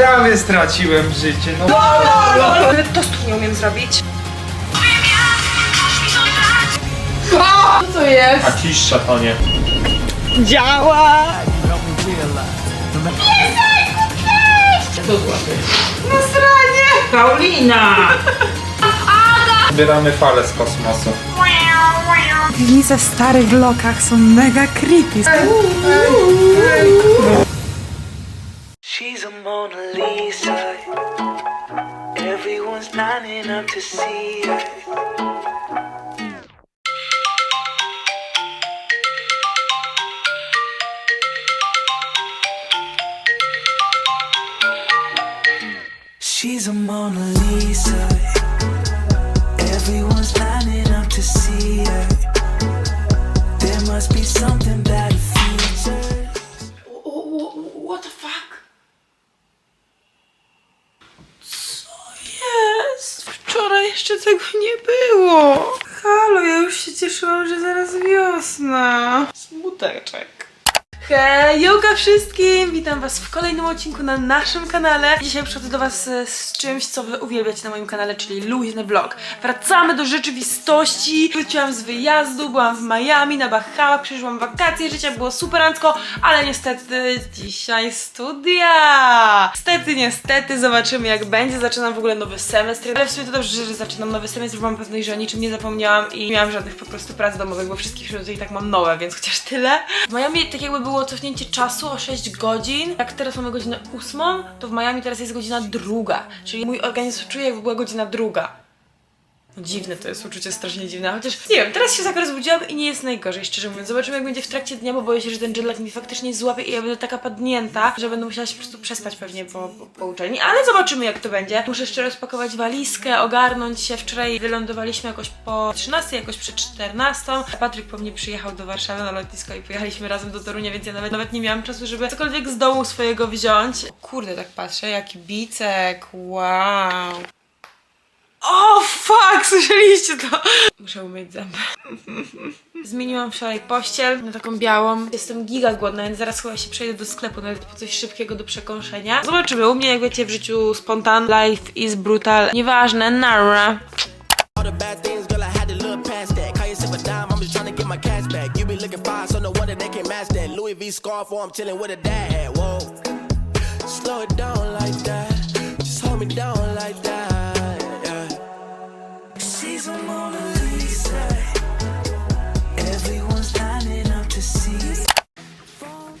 Prawie straciłem życie, no. Nawet tostów nie umiem zrobić. Co to jest? A cisz szatonie. Działa! Paulina! Zbieramy fale z kosmosu. Piwnice w starych lokach są mega creepy. Mona Lisa. Everyone's lining up to see her. She's a Mona Lisa. Everyone's lining up to see her. There must be something that tego nie było. Halo, ja już się cieszyłam, że zaraz wiosna. Smuteczek. Hejka wszystkim! Witam was w kolejnym odcinku na naszym kanale. Dzisiaj przychodzę do was e, z czymś, co wy uwielbiacie na moim kanale, czyli luźny vlog. Wracamy do rzeczywistości. Wróciłam z wyjazdu, byłam w Miami, na Bahamach, przeżyłam wakacje, życie było superancko, ale niestety dzisiaj studia. Niestety, niestety, zobaczymy jak będzie. Zaczynam w ogóle nowy semestr, ale w sumie to dobrze, że zaczynam nowy semestr, bo mam pewność, że o niczym nie zapomniałam i nie miałam żadnych po prostu prac domowych, bo wszystkich przedmiotów i tak mam nowe, więc chociaż tyle. W Miami tak jakby było cofnięcie czasu o 6 godzin. Jak teraz mamy godzinę 8, to w Miami teraz jest godzina druga, czyli mój organizm czuje jakby była godzina druga. Dziwne to jest uczucie, strasznie dziwne, chociaż nie wiem, teraz się tak rozbudziłam i nie jest najgorzej, szczerze mówiąc. Zobaczymy jak będzie w trakcie dnia, bo boję się, że ten jetlag mi faktycznie złapie i ja będę taka padnięta, że będę musiała się po prostu przespać pewnie po, po, po uczelni, ale zobaczymy jak to będzie. Muszę jeszcze rozpakować walizkę, ogarnąć się. Wczoraj wylądowaliśmy jakoś po 13, jakoś przed 14. Patryk po mnie przyjechał do Warszawy na lotnisko i pojechaliśmy razem do Torunia, więc ja nawet, nawet nie miałam czasu, żeby cokolwiek z domu swojego wziąć. Kurde, tak patrzę, jaki bicek, wow. O, fuck, słyszeliście to? Muszę umyć zęby. Zmieniłam wczoraj pościel na taką białą. Jestem giga głodna, więc zaraz chyba się przejdę do sklepu, nawet po coś szybkiego do przekąszenia. Zobaczymy, u mnie jak wiecie w życiu spontan, life is brutal. Nieważne, nara. No. Whoa, slow it down like that. Just hold me down like that.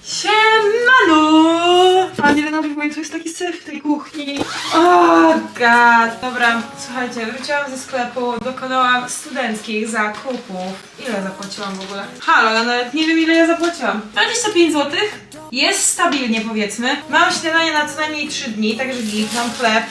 Siemanu! A nie wiem, w końcu jest taki syf w tej kuchni. O, god. Dobra, słuchajcie, wróciłam ze sklepu, dokonałam studenckich zakupów. Ile zapłaciłam w ogóle? Halo, ja nawet nie wiem ile ja zapłaciłam. 25 zł? Jest stabilnie powiedzmy. Mam śniadanie na co najmniej 3 dni, także git, mam chleb.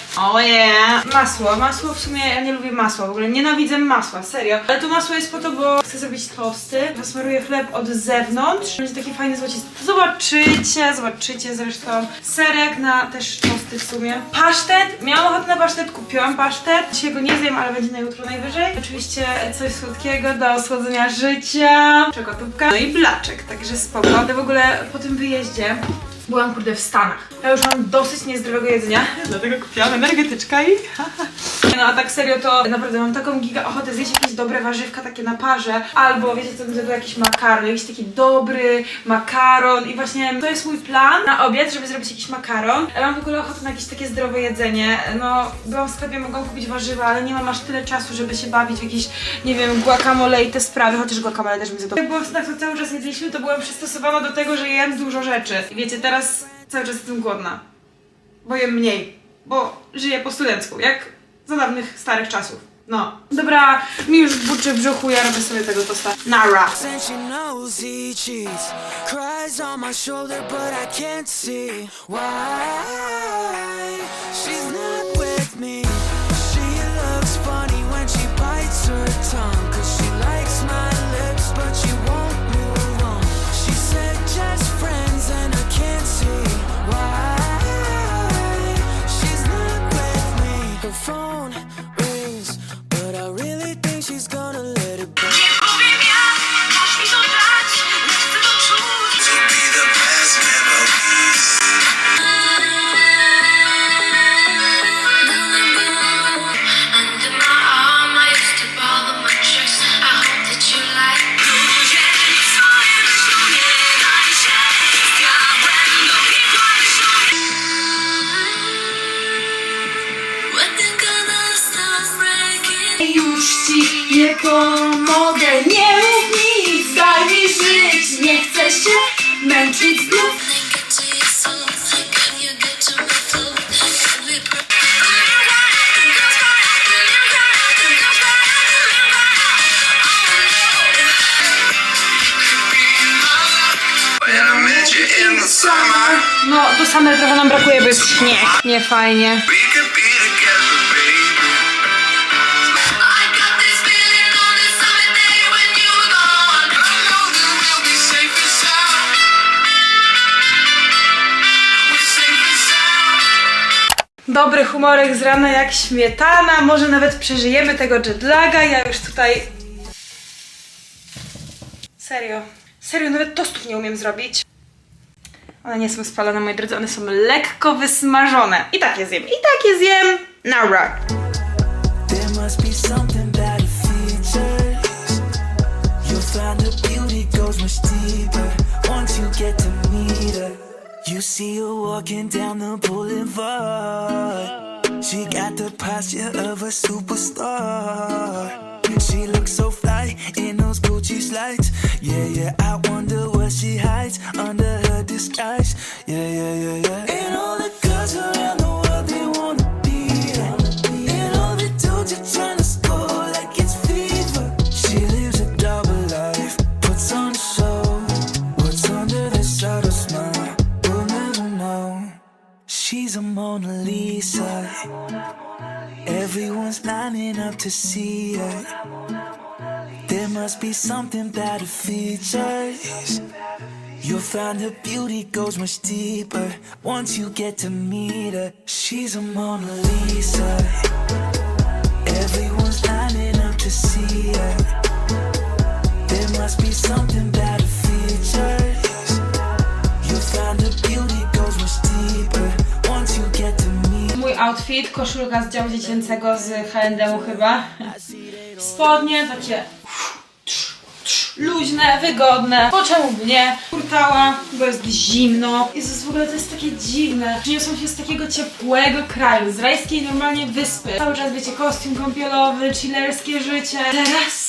Yeah! Masło, masło w sumie ja nie lubię masła, w ogóle nienawidzę masła, serio. Ale to masło jest po to, bo chcę zrobić tosty. Zasmaruję chleb od zewnątrz. Będzie taki fajny złocisty. Zobaczycie, zobaczycie zresztą. Serek na też w sumie. Pasztet, miałam ochotę na pasztet, kupiłam pasztet. Dzisiaj go nie zjem, ale będzie na jutro najwyżej. Oczywiście coś słodkiego do osłodzenia życia. Czekotówka. No i blaczek, także spoko. Ale w ogóle po tym wyjeździe Byłam kurde w Stanach. Ja już mam dosyć niezdrowego jedzenia, dlatego kupiłam energetyczka i No a tak serio to naprawdę mam taką giga ochotę zjeść jakieś dobre warzywka takie na parze, albo wiecie co, to jakiś makaron, jakiś taki dobry makaron i właśnie to jest mój plan na obiad, żeby zrobić jakiś makaron. Ja mam w ogóle ochotę na jakieś takie zdrowe jedzenie. No, byłam w sklepie, mogłam kupić warzywa, ale nie mam aż tyle czasu, żeby się bawić w jakieś, nie wiem, guacamole i te sprawy, chociaż guacamole też mi za to. Jak byłam w Stanach, to cały czas jedliśmy, to byłam przystosowana do tego, że jem dużo rzeczy. I wiecie, teraz cały czas jestem głodna bo jem mniej, bo żyję po studencku, jak za dawnych starych czasów. No. Dobra, mi już buczy brzuchu, ja robię sobie tego tosta. Nara. And she knows he cheats. Cries on my but I can't see why. She's not with me. She looks funny when she bites her tongue. No, tu same trochę nam brakuje, bo jest śnieg. Nie fajnie. Dobry humorek z rana jak śmietana. Może nawet przeżyjemy tego jetlaga. Ja już tutaj. Serio. Serio, nawet tostów nie umiem zrobić. One nie są spalone, moi drodzy, one są lekko wysmażone. I tak je zjem, i tak je zjem. Nara. You see her walking down the boulevard. She got the posture of a superstar. She looks so fly in those Gucci slides. Yeah, yeah. I wonder what she hides under her disguise. Yeah, yeah, yeah, yeah. And all the girls around the world they wanna be her. And all the dudes are trying to score like it's fever. She lives a double life, puts on a show. What's under the subtle smile? We'll never know. She's a Mona Lisa. Everyone's lining up to see her. There must be something about her features. You'll find her beauty goes much deeper once you get to meet her. She's a Mona Lisa. Everyone's lining up to see her. There must be something about her features. You'll find her beauty goes much deeper once you get to meet Mój outfit, koszulka z działu dziecięcego z H&M chyba. Spodnie takie luźne, wygodne. Po czemu nie? Kurtała, bo jest zimno. Jezus, w ogóle to jest takie dziwne. Przyniosą się z takiego ciepłego kraju, z rajskiej normalnie wyspy. Cały czas wiecie, kostium kąpielowy, chillerskie życie. Teraz...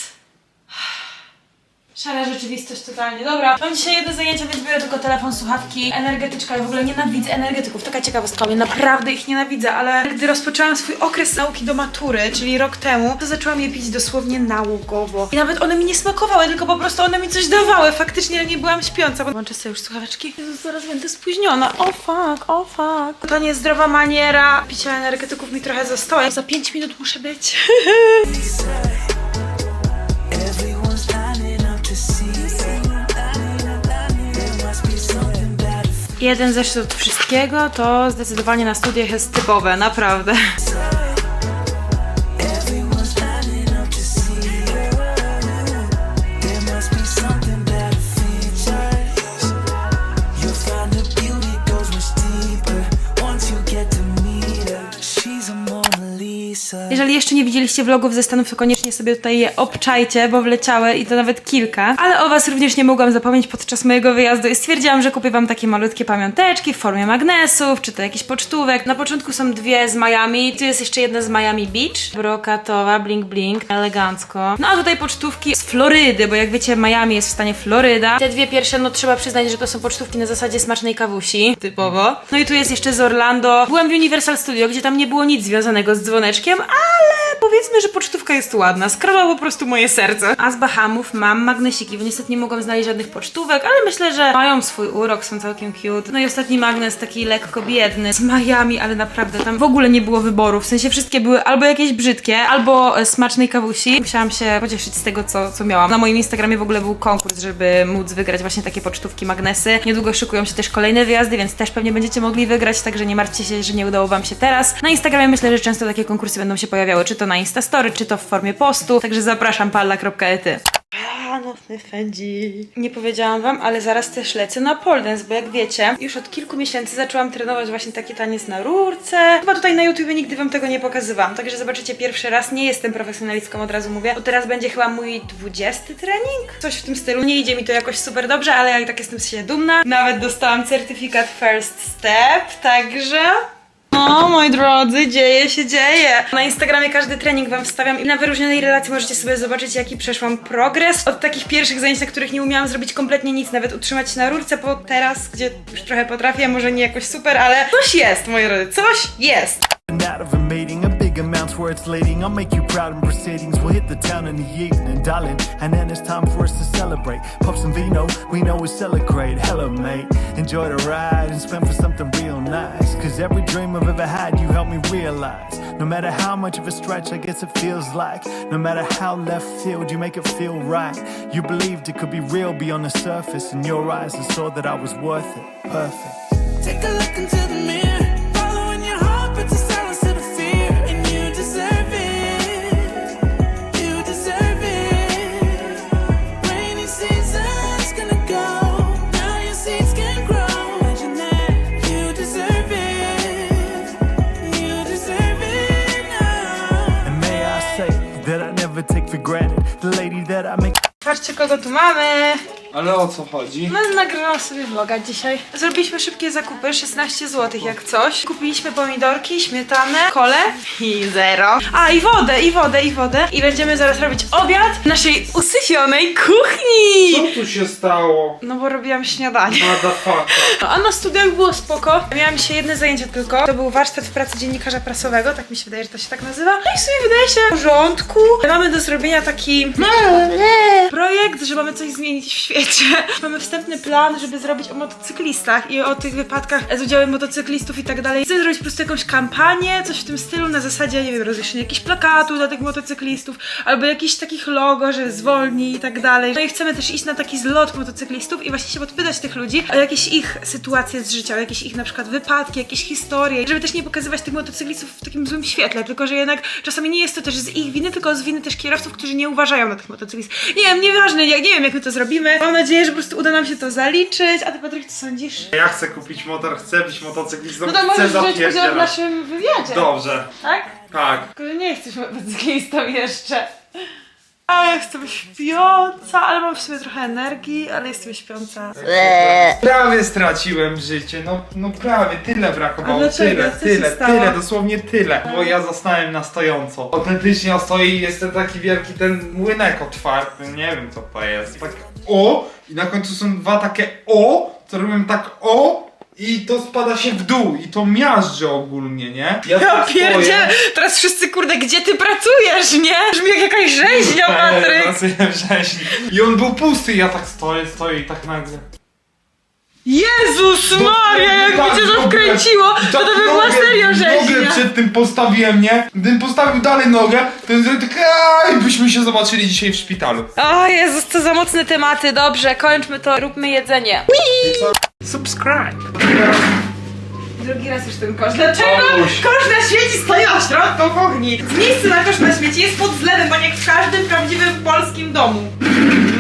Szara rzeczywistość totalnie. Dobra, mam dzisiaj jedno zajęcie, więc biorę tylko telefon, słuchawki, energetyczka. Ja w ogóle nienawidzę energetyków. Taka ciekawostka, mnie naprawdę ich nienawidzę, ale gdy rozpoczęłam swój okres nauki do matury, czyli rok temu, to zaczęłam je pić dosłownie nałogowo. I nawet one mi nie smakowały, tylko po prostu one mi coś dawały. Faktycznie nie byłam śpiąca, bo włączę sobie już słuchaweczki. Jezus, zaraz będę spóźniona. O fuck, o fuck. To niezdrowa maniera. Picia energetyków mi trochę została. Za 5 minut muszę być. Jeden zeszyt od wszystkiego to zdecydowanie na studiach jest typowe, naprawdę. Jeżeli jeszcze nie widzieliście vlogów ze Stanów, to koniecznie sobie tutaj je obczajcie, bo wleciały i to nawet kilka. Ale o Was również nie mogłam zapomnieć podczas mojego wyjazdu i stwierdziłam, że kupię Wam takie malutkie pamiąteczki w formie magnesów, czy to jakiś pocztówek. Na początku są dwie z Miami, tu jest jeszcze jedna z Miami Beach, brokatowa, bling bling, elegancko. No a tutaj pocztówki z Florydy, bo jak wiecie Miami jest w stanie Floryda. Te dwie pierwsze, no trzeba przyznać, że to są pocztówki na zasadzie smacznej kawusi, typowo. No i tu jest jeszcze z Orlando. Byłam w Universal Studio, gdzie tam nie było nic związanego z dzwoneczkiem, ale powiedzmy, że pocztówka jest ładna. Skradła po prostu moje serce. A z Bahamów mam magnesiki, bo niestety nie mogłam znaleźć żadnych pocztówek, ale myślę, że mają swój urok, są całkiem cute. No i ostatni magnes taki lekko biedny z Miami, ale naprawdę tam w ogóle nie było wyboru. W sensie wszystkie były albo jakieś brzydkie, albo e, smacznej kawusi. Musiałam się pocieszyć z tego, co, co miałam. Na moim Instagramie w ogóle był konkurs, żeby móc wygrać właśnie takie pocztówki, magnesy. Niedługo szykują się też kolejne wyjazdy, więc też pewnie będziecie mogli wygrać, także nie martwcie się, że nie udało Wam się teraz. Na Instagramie myślę, że często takie konkursy będą się pojawiały, czy to na Instastory, czy to w formie postu, także zapraszam palla.ety. A, nocny. Nie powiedziałam wam, ale zaraz też lecę na pole dance, bo jak wiecie, już od kilku miesięcy zaczęłam trenować właśnie taki taniec na rurce. Chyba tutaj na YouTubie nigdy wam tego nie pokazywałam, także zobaczycie pierwszy raz. Nie jestem profesjonalistką, od razu mówię, bo teraz będzie chyba mój 20 trening? Coś w tym stylu. Nie idzie mi to jakoś super dobrze, ale ja i tak jestem siebie dumna. Nawet dostałam certyfikat First Step, także... No, No, moi drodzy, dzieje się, dzieje. Na Instagramie każdy trening wam wstawiam i na wyróżnionej relacji możecie sobie zobaczyć, jaki przeszłam progres. Od takich pierwszych zajęć, na których nie umiałam zrobić kompletnie nic, nawet utrzymać się na rurce, po teraz, gdzie już trochę potrafię, może nie jakoś super, ale coś jest, moi drodzy, coś jest. Big amount's where it's leading. I'll make you proud in proceedings. We'll hit the town in the evening, darling. And then it's time for us to celebrate. Pop some vino, we know we celebrate. Hello, mate. Enjoy the ride and spend for something real nice. Cause every dream I've ever had, you helped me realize. No matter how much of a stretch, I guess it feels like. No matter how left field, you make it feel right. You believed it could be real beyond the surface. In your eyes, I saw that I was worth it. Perfect. Take a look into the mirror. For granted the lady that I make. Patrzcie, kogo tu mamy. Ale o co chodzi? No, nagrałam sobie vloga dzisiaj. Zrobiliśmy szybkie zakupy, 16 zł jak coś. Kupiliśmy pomidorki, śmietanę, kole i zero. A, i wodę, i wodę, i wodę. I będziemy zaraz robić obiad w naszej usyfionej kuchni. Co tu się stało? No bo robiłam śniadanie. Motherfucker. No, a na studiach było spoko. Miałam dzisiaj jedne zajęcie tylko. To był warsztat w pracy dziennikarza prasowego, tak mi się wydaje, że to się tak nazywa. No i w sumie wydaje się w porządku. Mamy do zrobienia taki projekt, że mamy coś zmienić w świecie. Mamy wstępny plan, żeby zrobić o motocyklistach i o tych wypadkach z udziałem motocyklistów i tak dalej. Chcemy zrobić po prostu jakąś kampanię, coś w tym stylu, na zasadzie, nie wiem, rozwieszenia jakichś plakatów dla tych motocyklistów, albo jakichś takich logo, że zwolni i tak dalej. No i chcemy też iść na taki zlot motocyklistów i właśnie się podpytać tych ludzi o jakieś ich sytuacje z życia, o jakieś ich na przykład wypadki, jakieś historie, żeby też nie pokazywać tych motocyklistów w takim złym świetle, tylko że jednak czasami nie jest to też z ich winy, tylko z winy też kierowców, którzy nie uważają na tych motocyklistów. Nie wiem, nieważne, jak, nie wiem jak my to zrobimy. Mam nadzieję, że po prostu uda nam się to zaliczyć. A ty Patryk, co sądzisz? Ja chcę kupić motor, chcę być motocyklistą, No to chcę możesz wziąć udział w zapierdzielać. naszym wywiadzie. Dobrze. Tak? Tak. Tylko, że nie jesteś motocyklistą jeszcze. A jestem śpiąca, ale mam w sobie trochę energii, ale jestem śpiąca. Prawie straciłem życie, no, no prawie, tyle A brakowało, dlaczego? tyle, Co się tyle, stało? tyle, dosłownie tyle, bo ja zostałem na stojąco. Autentycznie stoi i jest ten taki wielki ten młynek otwarty, nie wiem co to jest. Tak o i na końcu są dwa takie o, co robią tak o i to spada się w dół i to miażdży ogólnie, nie? Ja tak stoję. Teraz wszyscy, kurde, gdzie ty pracujesz, nie? Brzmi jak jakaś rzeźnia, Nie, Patryk! pracuję w rzeźni. I on był pusty i ja tak stoję, stoję i tak nagle. Jezus Maria, jak Tak, mi cię to nogę- wkręciło, i to tak to by była serio Nogę rzeźnia. przed tym postawiłem, nie? Gdybym postawił dalej nogę, to bym zrobił tak aaa, i byśmy się zobaczyli dzisiaj w szpitalu. O Jezus, co za mocne tematy. Dobrze, kończmy to, róbmy jedzenie. Subscribe. Drugi raz już ten kosz. Dlaczego kosz na śmieci stoi na środku kuchni? Miejsce na kosz na śmieci jest pod zlewem, tak jak w każdym prawdziwym polskim domu.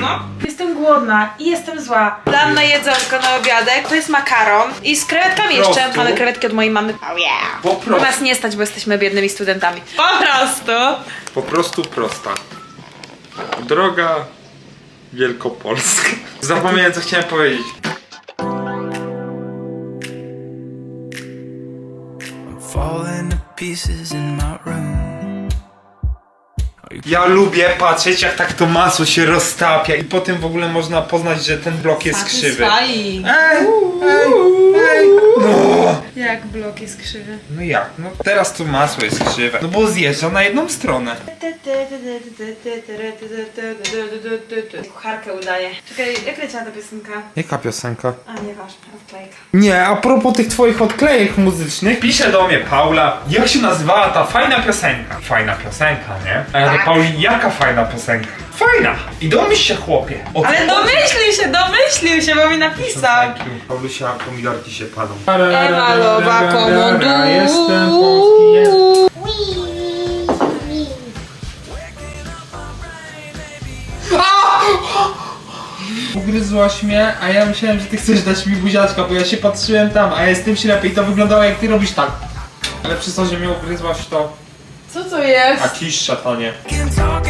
No. Jestem głodna i jestem zła. Plan na jedzonko na obiadek to jest makaron i z krewetkami jeszcze. prostu. Mamy krewetki od mojej mamy. Oh yeah. Po prostu. nas nie stać, bo jesteśmy biednymi studentami. Po prostu. Po prostu prosta. Droga Wielkopolska. Zapomniałem co chciałem powiedzieć. Falling to pieces in my room. Ja lubię patrzeć jak tak to masło się roztapia i potem w ogóle można poznać, że ten blok jest krzywy. Ej, ej, ej. Jak blok jest krzywy. No jak? No teraz to masło jest krzywe. No bo zjeżdża na jedną stronę. Kucharkę udaje. Czekaj, jak leciała ta piosenka? Jaka piosenka? A, nieważne, odklejka. Nie, a propos tych twoich odklejek muzycznych, pisze do mnie Paula, jak się nazywała ta fajna piosenka? Fajna piosenka, nie? A ja do Pauli, jaka fajna piosenka? Fajna! I domyśl się chłopie. O co Ale domyślił się, domyślił się, bo mi napisał. Paulusia, pomidorki się palą. Ewalowa komodu. Jestem polski, jest. Ugryzłaś mnie, a ja myślałem, że ty chcesz dać mi buziaczka, bo ja się patrzyłem tam, a jestem ślepy i to wyglądało jak ty robisz tak. Ale przez to, że mnie ugryzłaś to... Co to jest? A cisz, szatanie. Can talk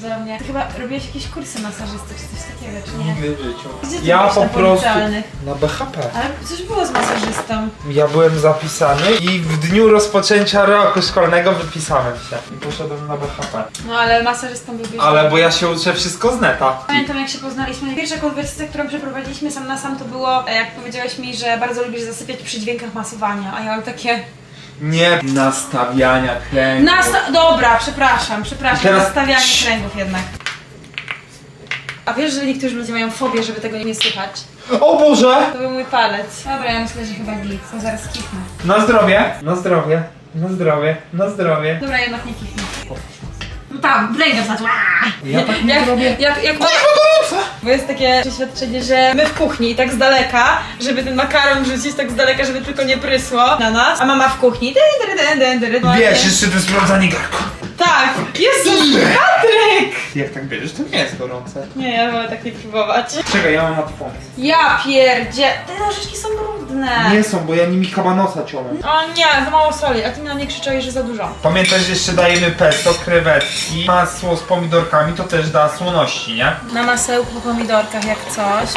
cudownie. Ty chyba robiłeś jakieś kursy masażysty czy coś takiego, czy nie? Nigdy w życiu. Gdzie ty Ja byłeś po na prostu... Na BHP. Ale coś było z masażystą. Ja byłem zapisany i w dniu rozpoczęcia roku szkolnego wypisałem się. I poszedłem na BHP. No ale masażystą był. Ale bo ja się uczę wszystko z neta. Pamiętam jak się poznaliśmy. Pierwsza konwersacja, którą przeprowadziliśmy sam na sam to było, e, jak powiedziałeś mi, że bardzo lubisz zasypiać przy dźwiękach masowania, a ja mam takie... Nie nastawiania kręgu. Nasta- Dobra, przepraszam, przepraszam, Teraz- nastawianie kręgów jednak. A wiesz, że niektórzy ludzie mają fobię, żeby tego nie słychać? O Boże! To był mój palec. Dobra, ja myślę, że chyba git. To zaraz kichnę. Na zdrowie, na zdrowie, na zdrowie, na zdrowie. Dobra, jednak nie kichnę. No tam, blejdę znaczy. Ja tak nie Jak, robię. jak, jak, Bo jest takie przeświadczenie, że my w kuchni tak z daleka, żeby ten makaron wrzucić tak z daleka, żeby tylko nie prysło na nas, a mama w kuchni. Dyn, dyn, dyn, dyn, dyn. Wiesz, jeszcze to sprawdzanie garku. Tak! Jezus, Patryk! Jak tak bierzesz, to nie jest gorące. Nie, ja wolę tak nie próbować. Czekaj, ja mam na to pomysł. Ja pierdzie... Te nożyczki są brudne. Nie są, bo ja nimi kabanosa ciąłem. O nie, za mało soli, a ty mi na mnie krzyczałeś, że za dużo. Pamiętaj, że jeszcze dajemy pesto, krewetki, masło z pomidorkami, to też da słoności, nie? Na masełku po pomidorkach jak coś.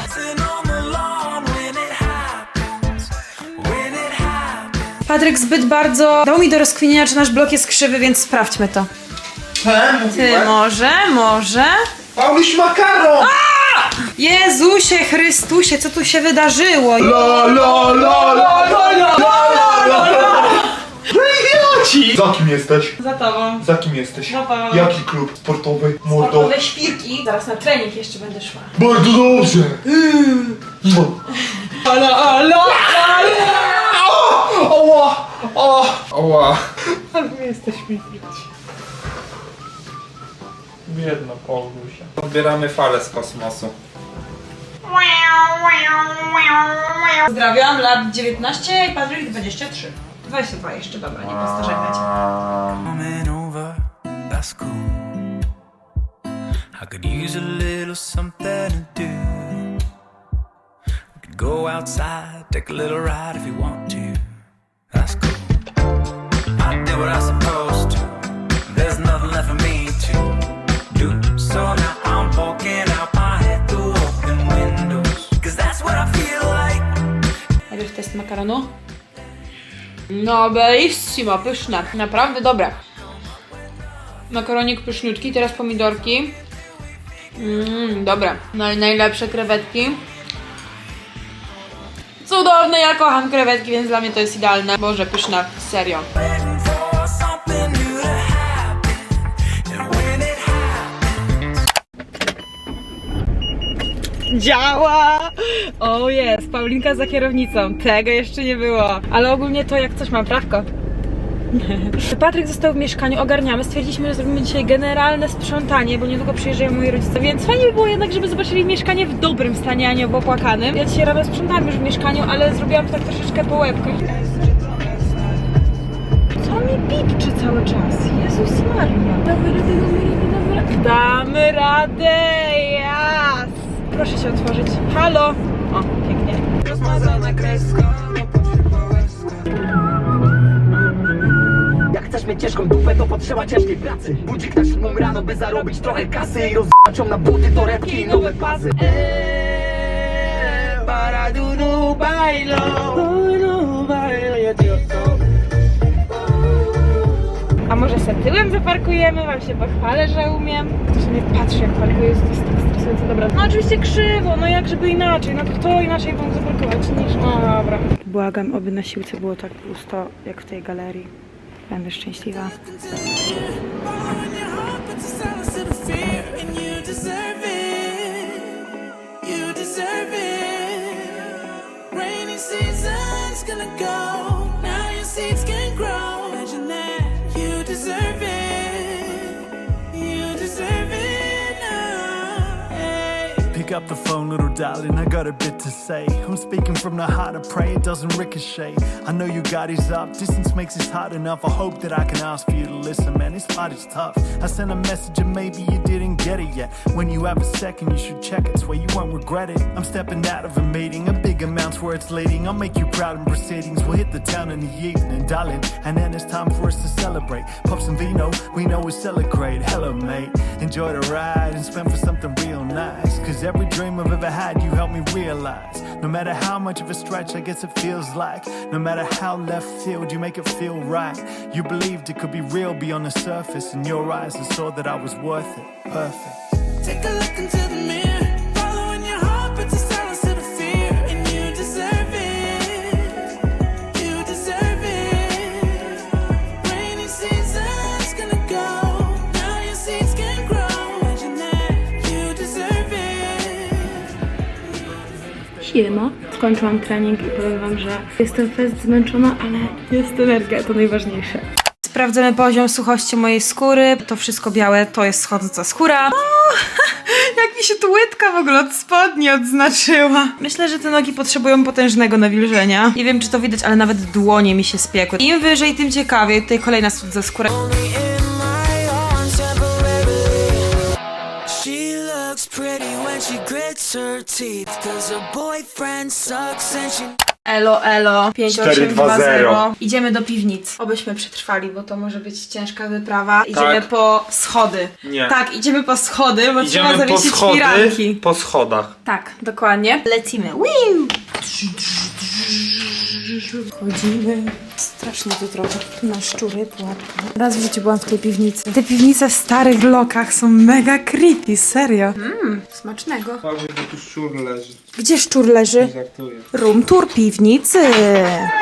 Patryk zbyt bardzo dał mi do rozkminienia, czy nasz blok jest krzywy, więc sprawdźmy to. Ten Ty mówiłem? może, może? Pauliś makaron! Jezusie Chrystusie, co tu się wydarzyło? La la la la la la la la la No idioci! Za kim jesteś? Za tobą. Za kim jesteś? Za tobą. Jaki klub sportowy? Mordo. Sportowe świrki. Zaraz na trening jeszcze będę szła. Bardzo dobrze! No. Ala, ala, ala. Oła! O! Oła! Ale my jesteśmy bici. Biedna Paulusia. Odbieramy falę z kosmosu. Pozdrawiam, lat 19 i Patryk 23. 22 jeszcze, dobra, nie postarzajmy cię. Coming over, that's cool. I could use a little something to do. We could go outside, take a little ride if you want did what I I makaronu. No, bellissimo, pyszne. Naprawdę dobre. Makaronik pyszniutki, teraz pomidorki. Mmm, dobre. Naj, najlepsze krewetki. Cudowne, ja kocham krewetki, więc dla mnie to jest idealne. Boże, pyszne, serio. Działa! O jest, Paulinka za kierownicą. Tego jeszcze nie było. Ale ogólnie to jak coś mam, prawko? Patryk został w mieszkaniu, ogarniamy. Stwierdziliśmy, że zrobimy dzisiaj generalne sprzątanie, bo niedługo przyjeżdżają moi rodzice, więc fajnie by było jednak, żeby zobaczyli mieszkanie w dobrym stanie, a nie w opłakanym. Ja dzisiaj rano sprzątałam już w mieszkaniu, ale zrobiłam to tak troszeczkę po łebkach. Co mi pipczy cały czas? Jezus Maria. Damy radę, damy radę, damy radę. Damy radę! Proszę się otworzyć. Halo! O, pięknie. Rozmazana kreska, Jak chcesz mieć ciężką dupę, to potrzeba ciężkiej pracy Budzik na siódmą rano, by zarobić trochę kasy I rozdać ją na buty, torebki i nowe pazy A może se tyłem zaparkujemy? Wam się pochwalę, że umiem. To się nie patrzy jak parkuję, to jest tak stresujące. Dobra. No oczywiście krzywo, no jak żeby inaczej. No kto inaczej mógł zaparkować niż... No dobra. Błagam, oby na siłce było tak pusto, jak w tej galerii. Będę szczęśliwa. To. Rainy season's gonna go. Now your seeds up the phone, little darling. I got a bit to say. I'm speaking from the heart. I pray it doesn't ricochet. I know you got his up. Distance makes this hard enough. I hope that I can ask for you to listen, man. This part is tough. I sent a message and maybe you didn't get it yet. When you have a second, you should check it. Swear you won't regret it. I'm stepping out of a meeting. A big amount's where it's leading. I'll make you proud in proceedings. We'll hit the town in the evening, darling. And then it's time for us to celebrate. Pop some vino. We know we celebrate. Hello, mate. Enjoy the ride and spend for something real nice. Cause every dream I've ever had, you helped me realize. No matter how much of a stretch, I guess it feels like. No matter how left field, you make it feel right. You believed it could be real beyond the surface. In your eyes, I saw that I was worth it. Perfect. Take a look into the mirror. Siema. Skończyłam trening i powiem wam, że jestem fest zmęczona, ale jest energia, to najważniejsze. Sprawdzamy poziom suchości mojej skóry. To wszystko białe, to jest schodząca skóra. O, jak mi się tu łydka w ogóle od spodni odznaczyła. Myślę, że te nogi potrzebują potężnego nawilżenia. Nie wiem, czy to widać, ale nawet dłonie mi się spiekły. Im wyżej, tym ciekawiej. Tutaj kolejna schodząca skóra. She looks pretty she grits her teeth. Cause her boyfriend sucks and she Elo, elo. 5820. 4-2-0. Idziemy do piwnic. Obyśmy przetrwali, bo to może być ciężka wyprawa. Idziemy Tak. po schody. Nie. Tak, idziemy po schody, bo trzeba Idziemy po zawiesić schody, firanki. po schodach. Tak, dokładnie. Lecimy. Wiu! Chodzimy. Strasznie tu trochę na szczury pułapka. Raz w życiu byłam w tej piwnicy. Te piwnice w starych blokach są mega creepy, serio. Smacznego. Patrz, bo tu szczur leży. Gdzie szczur leży? Żartuję. Room tour piwnicy.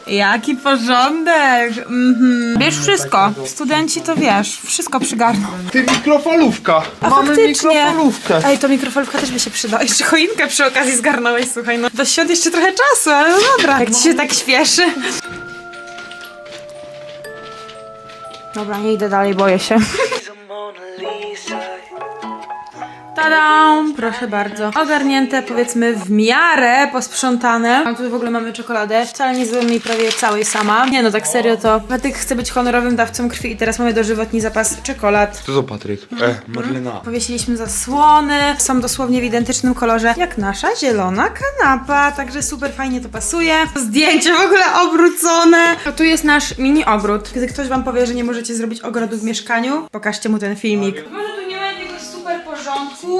Jaki porządek. Mhm. Bierz wszystko. Studenci to wiesz, wszystko przygarną. Ty mikrofalówka. A Mamy faktycznie. mikrofalówkę. Ej, to mikrofalówka też by się przydała. Jeszcze choinkę przy okazji zgarnąłeś, słuchaj, no. Do świąt jeszcze trochę czasu, ale no dobra. Jak ci się tak śpieszy. Dobra, nie idę dalej, boję się. Tada! Proszę bardzo. Ogarnięte, powiedzmy, w miarę posprzątane. A tu w ogóle mamy czekoladę. Wcale nie zjadłam jej prawie całej sama. Nie no, tak serio to Patryk chce być honorowym dawcą krwi i teraz mamy dożywotni zapas czekolad. Co to Patryk? E, Marlena. Powiesiliśmy zasłony, są dosłownie w identycznym kolorze jak nasza zielona kanapa, także super fajnie to pasuje. Zdjęcie w ogóle obrócone. A tu jest nasz mini ogród. Gdy ktoś wam powie, że nie możecie zrobić ogrodu w mieszkaniu, pokażcie mu ten filmik. Może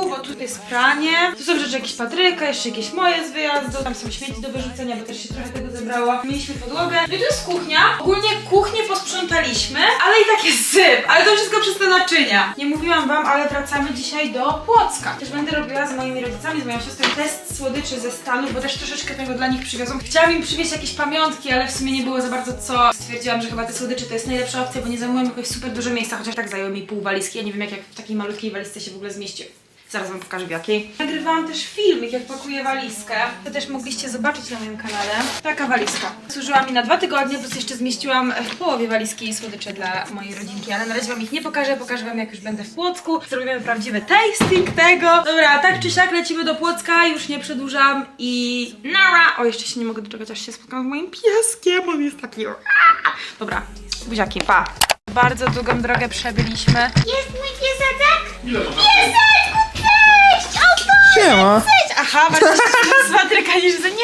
bo tu jest pranie. Tu są rzeczy jakieś Patryka, jeszcze jakieś moje z wyjazdu. Tam są śmieci do wyrzucenia, bo też się trochę tego zebrało. Mieliśmy podłogę. No i tu jest kuchnia. Ogólnie kuchnię posprzątaliśmy, ale i tak jest syp. Ale to wszystko przez te naczynia. Nie mówiłam wam, ale wracamy dzisiaj do Płocka. Też będę robiła z moimi rodzicami, z moją siostrą test słodyczy ze Stanów, bo też troszeczkę tego dla nich przywiozłam. Chciałam im przywieźć jakieś pamiątki, ale w sumie nie było za bardzo co. Stwierdziłam, że chyba te słodycze to jest najlepsza opcja, bo nie zajmują jakoś super dużo miejsca, chociaż tak zajęły mi pół walizki. Ja nie wiem jak, jak w takiej malutkiej walizce się w ogóle zmieści. Zaraz wam pokażę w jakiej. Nagrywałam też filmik, jak pakuję walizkę. To też mogliście zobaczyć na moim kanale. Taka walizka. Służyła mi na dwa tygodnie, plus jeszcze zmieściłam w połowie walizki słodycze dla mojej rodzinki, ale na razie wam ich nie pokażę, pokażę wam jak już będę w Płocku. Zrobimy prawdziwy tasting tego. Dobra, tak czy siak lecimy do Płocka, już nie przedłużam i nara! O, jeszcze się nie mogę doczekać, aż się spotkam z moim pieskiem, on jest taki... Dobra, buziaki, pa! Bardzo długą drogę przebyliśmy. Jest mój pieseczek? Oto! Siema. Cześć! Aha, bardzo z Patryka niż ze mnie.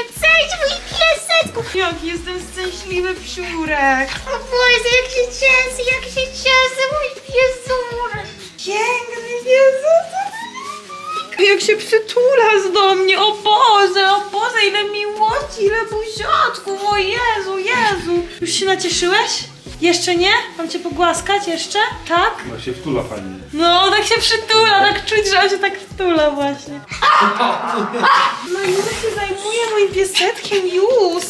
Mój pieseczku! Jaki jestem szczęśliwy psiurek. O Boże, jak się cieszę, jak się cieszę, mój piesurek! Piękny Jezus. Jak się przytula do mnie, o Boże, o Boże, ile miłości, ile buziotków, o Jezu, Jezu. Już się nacieszyłeś? Jeszcze nie? Mam cię pogłaskać jeszcze? Tak? No się wtula fajnie. No, tak się przytula, tak czuć, że on się tak wtula właśnie. No i już się zajmuje moim pieseczkiem, już.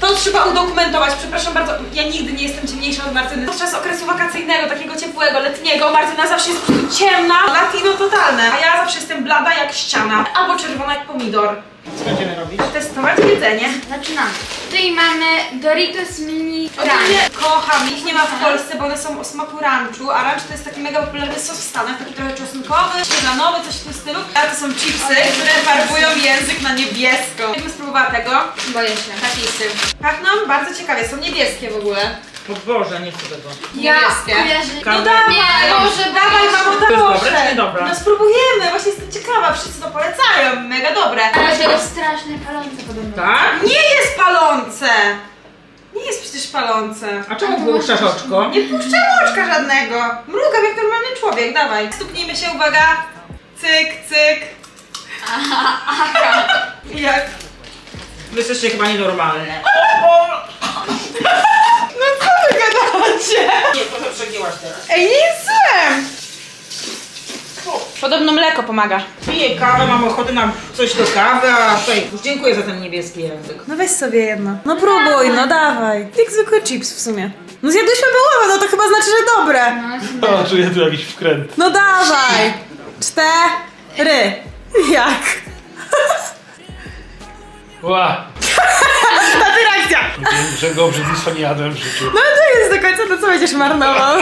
To trzeba udokumentować, przepraszam bardzo, ja nigdy nie jestem ciemniejsza od Martyny. Podczas okresu wakacyjnego, takiego ciepłego, letniego, Martyna zawsze jest po prostu ciemna, latino totalne, a ja zawsze jestem blada jak ściana, albo czerwona jak pomidor. Co będziemy robić? Testować jedzenie. Zaczynamy. Tutaj mamy Doritos Mini Ogólnie Ranch. kocham, ich nie ma w Polsce, bo one są o smaku ranchu, a ranch to jest taki mega popularny sos w Stanach, taki trochę czosnkowy, śmietanowy, coś w tym stylu. A to są chipsy, które farbują język na niebiesko. Jakbym spróbowała tego, Boję się. tapisy. Pachną bardzo ciekawie, są niebieskie w ogóle. O Boże, nie chcę tego. Ja Niebieskie. kojarzę... No dawaj, Nie, może dawaj mamo, To jest dobre czy niedobra? No spróbujemy, właśnie jestem ciekawa, wszyscy to polecają, mega dobre. Ale to jest straszne palące podobno. Tak? Nie jest palące! Nie jest przecież palące. A czemu wyłuszczasz oczko? Nie puszczam oczka żadnego. Mrugam jak normalny człowiek, dawaj. Stuknijmy się, uwaga. Cyk, cyk. Jak? Wy jesteście chyba nienormalne. Gadacie? Nie, trochę przegięłaś teraz. Ej, nie jest złem. Podobno mleko pomaga. Piję kawę, mam ochotę na coś do kawy, a tutaj już dziękuję za ten niebieski język. No weź sobie jedno. No próbuj, no dawaj. Jak zwykły chips w sumie. No zjadłyśmy połowę, no to chyba znaczy, że dobre. O, czuję tu jakiś wkręt. No dawaj. Cztery. Jak? Ła! Ta ty reakcja. Większego obrzydlistwa nie jadłem w życiu. No to jest do końca, to co będziesz marnował?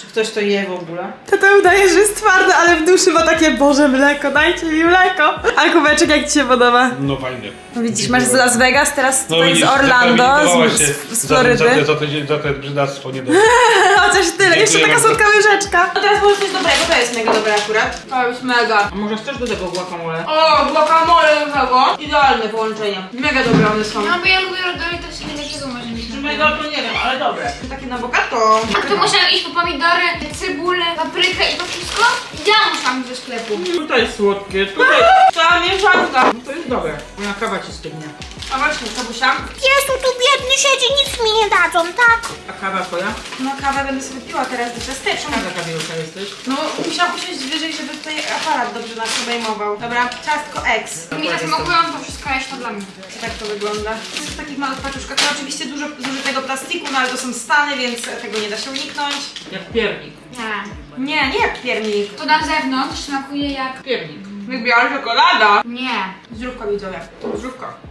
Czy ktoś to je w ogóle? To to udaje, że jest twarde, ale w duszy ma takie, Boże, mleko, dajcie mi mleko. A kubeczek jak ci się podoba? No fajnie. Widzisz, masz z Las Vegas, teraz No z Orlando, z, z, z za ten- Za te, Florydy. za te, za te brzydactwo nie dobre. Chociaż tyle, jeszcze taka słodka łyżeczka. No teraz może coś dobrego, to jest mega dobre akurat. To jest mega. A może chcesz do tego guacamole? O, guacamole do tego. Idealne połączenie. Mega dobre one są. No bo ja lubię Doritos i dlaczego może mieć Mega to nie wiem, ale dobre. Takie na bogato. A tu musiałam iść po pomidory, cebulę, paprykę i to wszystko? Ja musiałam iść do sklepu. Tutaj słodkie, tutaj... Cała mieszanka. No to jest dobre. Moja kawa ci stygnie. A właśnie, Kabusia. Jezu, tu biedny siedzi, nic mi nie dadzą, tak? A kawa twoja? No kawę będę sobie piła teraz do ciasteczka. Taka kawielka jesteś? No musiałam usiąść wyżej, żeby tutaj aparat dobrze nas obejmował. Dobra, ciastko X. Mi smakują, to wszystko to dla mnie. Tak to wygląda. To jest w takich małych paczuszkach. To oczywiście dużo zużytego plastiku, no ale to są Stany, więc tego nie da się uniknąć. Jak piernik. Nie. Nie, nie jak piernik. To na zewnątrz smakuje jak... Piernik. Jak biała czekolada. Nie. Zdrówko widzowie. Zdrówko.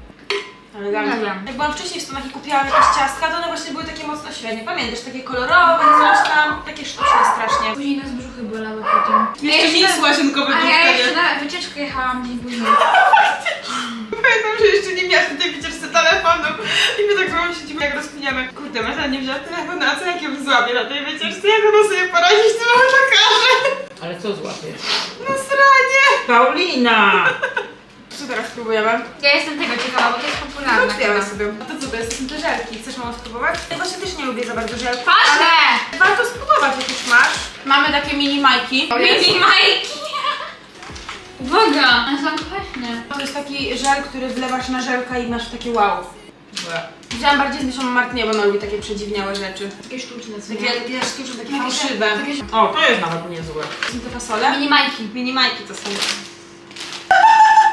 Ale Nie wiem. Jak byłam wcześniej w Stanach i kupiłam jakieś ciastka, to one właśnie były takie mocno średnie. Pamiętasz, takie kolorowe, coś tam, takie sztuczne strasznie. Później nas brzuchy bolały po tym. Jeszcze miks łazienkowy A był ja wtedy. jeszcze na wycieczkę jechałam dzień później. Pamiętam, że jeszcze nie miałaś na tej wycieczce telefonu i my tak samo siedzimy jak rozkminiamy. Kurde, Marta nie wzięła telefonu, a co jak ją złapie na tej wycieczce? Jak ona sobie poradzić tym autokarze? Ale co złapie? No sranie! Paulina! Co teraz spróbujemy? Ja jestem tego ciekawa, bo to jest popularne. Otwieramy chyba. sobie. A to co to jest? Te żelki. Chcesz mam spróbować? Ja właśnie też nie lubię za bardzo żelków. Patrzę! ale Warto spróbować, jak już masz. Mamy takie mini majki. Mini Majki! Boga! One są kwaśne. To jest taki żel, który wlewasz na żelka i masz takie wow. Widziałam bardziej z Martnie, bo ona lubi takie przedziwniałe rzeczy. Takie sztuczne, co Takie, nie? takie sztuczne, takie fałszywe. Takie O, to jest nawet niezłe. Są to fasole? mini Majki. Mini majki to są.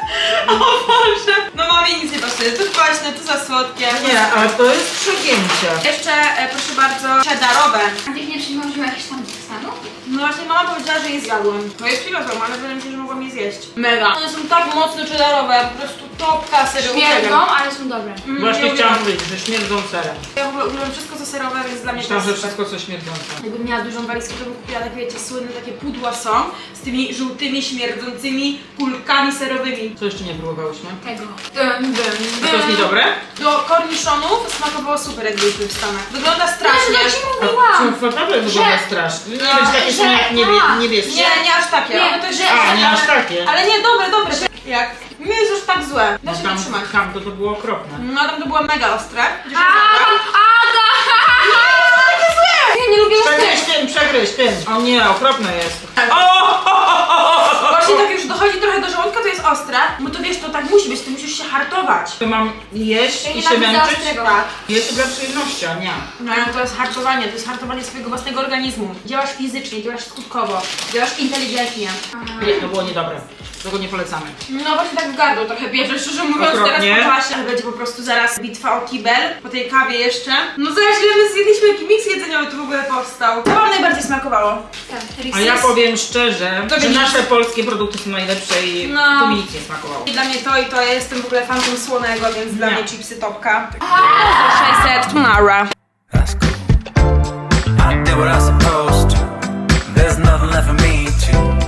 O Boże! No mamie nic nie pasuje. Tu kwaśne, tu za słodkie. Nie, ale to jest przegięcie. Jeszcze, e, proszę bardzo, cheddarowe. A ty nie przymierzyła jakichś tam Stanów? No właśnie mama powiedziała, że je zjadłem. No jest przywiozłam, ale wydaje mi się, że mogłam je zjeść. Mega. One są tak mocno cheddarowe, po prostu topka serio. Śmierdzą, ale są dobre. Mm, Właśnie nie chciałam uwielbiam. powiedzieć, że śmierdzą serem. Ja w ogóle uwielbiam wszystko co serowe, więc dla mnie Myślałam, to że jest super. wszystko co śmierdzące. Jakbym miała dużą walizkę, to bym kupiła takie, wiecie, słynne takie pudła są z tymi żółtymi, śmierdzącymi kulkami serowymi. Co jeszcze nie próbowałyśmy? Tego. Dum, dum, A to jest niedobre? Do korniszonów smakowało super, jak byliśmy w Stanach. Wygląda strasznie. Ja ci A mówiłam! naprawdę wygląda Że- strasznie. Nie No, być takie że- a, niebieskie. Nie, nie aż takie. Nie, One to jest że- A, nie aż takie. Ale nie, dobre, dobre. Jak? Nie jest już tak złe. Da No się tam, wytrzymać. tam to, to było okropne. No tam to było mega ostre. Chociaż A, jest dobre. Ada! Ja nie lubię Przegryź ostrych. tym, przegryź tym. O nie, okropne jest. Właśnie tak już dochodzi trochę do żołądka, to jest ostre. Bo to wiesz, to tak musi być, ty musisz się hartować. To mam jeść Ja i się nienawidzę męczyć? ostrego. Tak. Jest dla przyjemności, a nie. No ale to jest hartowanie, to jest hartowanie swojego własnego organizmu. Działasz fizycznie, działasz skutkowo, działasz inteligentnie. Nie, to było niedobre. Tego nie polecamy. No właśnie tak w gardło trochę bierze, szczerze mówiąc, Okropnie. teraz po czasie będzie po prostu zaraz bitwa o kibel, po tej kawie jeszcze. No zaraz ile my zjedliśmy, jaki miks jedzeniowy tu w ogóle powstał. Co wam najbardziej smakowało? A ja powiem szczerze, To że widzisz. nasze polskie produkty są najlepsze i No. tu mi nic nie smakowało. I dla mnie to i to, ja jestem w ogóle fanką słonego, więc dla Nie. mnie chipsy topka. 600 tomorrow. That's cool. I did what I supposed to. There's nothing left for me to